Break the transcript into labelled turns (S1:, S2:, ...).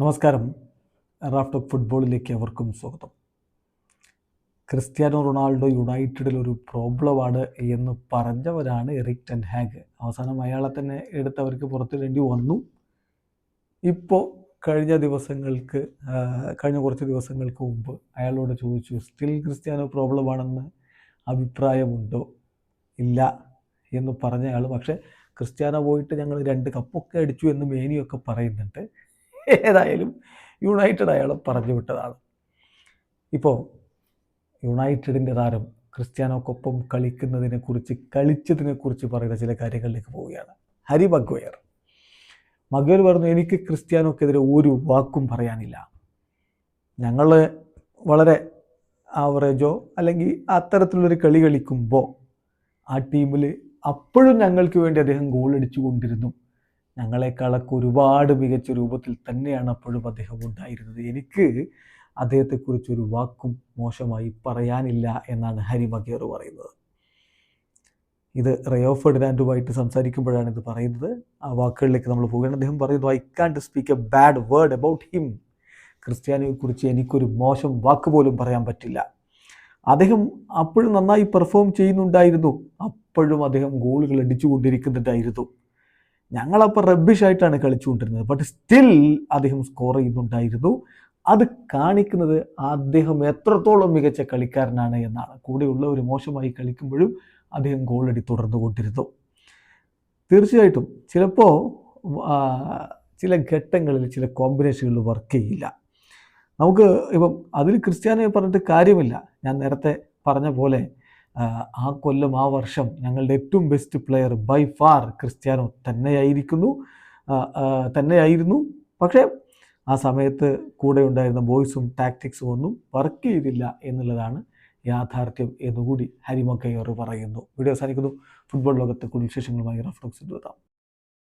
S1: നമസ്കാരം. Raft of ഫുട്ബോളിലേക്ക് അവർക്കും സ്വാഗതം. ക്രിസ്ത്യാനോ റൊണാൾഡോ യുണൈറ്റഡിൽ ഒരു പ്രോബ്ലമാണ് എന്ന് പറഞ്ഞവരാണ് എറിക് ടെൻ ഹാഗ്. അവസാനം അയാളെ തന്നെ എടുത്തവർക്ക് പുറത്തിടേണ്ടി വന്നു. ഇപ്പോൾ കഴിഞ്ഞ ദിവസങ്ങൾക്ക് കഴിഞ്ഞ കുറച്ച് ദിവസങ്ങൾക്ക് മുമ്പ് അയാളോട് ചോദിച്ചു സ്റ്റിൽ ക്രിസ്ത്യാനോ പ്രോബ്ലമാണെന്ന് അഭിപ്രായമുണ്ടോ? ഇല്ല എന്ന് പറഞ്ഞ അയാൾ പക്ഷേ ക്രിസ്ത്യാനോ പോയിട്ട് ഞങ്ങൾ രണ്ട് കപ്പൊക്കെ അടിച്ചു എന്ന് മേനിയൊക്കെ പറയുന്നുണ്ട്. ഏതായാലും യുണൈറ്റഡ് അയാളെ പറഞ്ഞു വിട്ടതാണ്. ഇപ്പോൾ യുണൈറ്റഡിന്റെ താരം ക്രിസ്ത്യാനോക്കൊപ്പം കളിക്കുന്നതിനെക്കുറിച്ച് കളിച്ചതിനെക്കുറിച്ച് പറയുന്ന ചില കാര്യങ്ങളിലേക്ക് പോവുകയാണ്. ഹരി മഗ്വയർ. മഗ്വയർ പറഞ്ഞു എനിക്ക് ക്രിസ്ത്യാനോക്കെതിരെ ഒരു വാക്കും പറയാനില്ല. ഞങ്ങൾ വളരെ ആവറേജോ അല്ലെങ്കിൽ അത്തരത്തിലുള്ളൊരു കളി കളിക്കുമ്പോൾ ആ ടീമിൽ അപ്പോഴും ഞങ്ങൾക്ക് വേണ്ടി അദ്ദേഹം ഗോൾ അടിച്ചു കൊണ്ടിരുന്നു ഞങ്ങളെക്കാളൊക്കെ ഒരുപാട് മികച്ച രൂപത്തിൽ തന്നെയാണ് അപ്പോഴും അദ്ദേഹം ഉണ്ടായിരുന്നത്. എനിക്ക് അദ്ദേഹത്തെക്കുറിച്ച് ഒരു വാക്കും മോശമായി പറയാനില്ല എന്നാണ് ഹരി മഗേർ പറയുന്നത്. ഇത് റയോ ഫെർഡിനാൻഡുമായിട്ട് സംസാരിക്കുമ്പോഴാണ് ഇത് പറയുന്നത്. ആ വാക്കുകളിലേക്ക് നമ്മൾ പോകുകയാണ് അദ്ദേഹം പറയുന്നു I can't speak a bad word about him ക്രിസ്ത്യാനിയെക്കുറിച്ച് എനിക്കൊരു മോശം വാക്ക് പോലും പറയാൻ പറ്റില്ല. അദ്ദേഹം അപ്പോഴും നന്നായി പെർഫോം ചെയ്യുന്നുണ്ടായിരുന്നു. അപ്പോഴും അദ്ദേഹം ഗോളുകൾ അടിച്ചുകൊണ്ടിരിക്കുന്നുണ്ടായിരുന്നു. ഞങ്ങളപ്പോൾ റബ്ബിഷായിട്ടാണ് കളിച്ചുകൊണ്ടിരുന്നത്. ബട്ട് സ്റ്റിൽ അദ്ദേഹം സ്കോർ ചെയ്യുന്നുണ്ടായിരുന്നു. അത് കാണിക്കുന്നത് അദ്ദേഹം എത്രത്തോളം മികച്ച കളിക്കാരനാണ് എന്നാണ്. കൂടെയുള്ളവർ മോശമായി കളിക്കുമ്പോഴും അദ്ദേഹം ഗോളടി തുടർന്നുകൊണ്ടിരുന്നു. തീർച്ചയായിട്ടും ചിലപ്പോൾ ചില ഘട്ടങ്ങളിൽ ചില കോമ്പിനേഷനുകൾ വർക്ക് ചെയ്യില്ല. നമുക്ക് ഇപ്പം അതിൽ ക്രിസ്ത്യാനോയെ പറഞ്ഞിട്ട് കാര്യമില്ല. ഞാൻ നേരത്തെ പറഞ്ഞ പോലെ ആ, കൊല്ലം ആ വർഷം ഞങ്ങളുടെ ഏറ്റവും best player by far Cristiano തന്നെയായിരിക്കുന്നു. തന്നെയായിരുന്നു. പക്ഷേ ആ സമയത്ത് കൂടെ ഉണ്ടായിരുന്ന ബോയ്സും ടാക്ടിക്സും ഒന്നും വർക്ക് ചെയ്തില്ല എന്നുള്ളതാണ് യാഥാർത്ഥ്യം എന്നുകൂടി ഹരിമക്കയ്യർ പറയുന്നു. വീഡിയോ അവസാനിക്കുന്നു. ഫുട്ബോൾ ലോകത്തെ കൂടുതൽ വിശേഷങ്ങളുമായി റഫ്ലോക്സ് എത്താം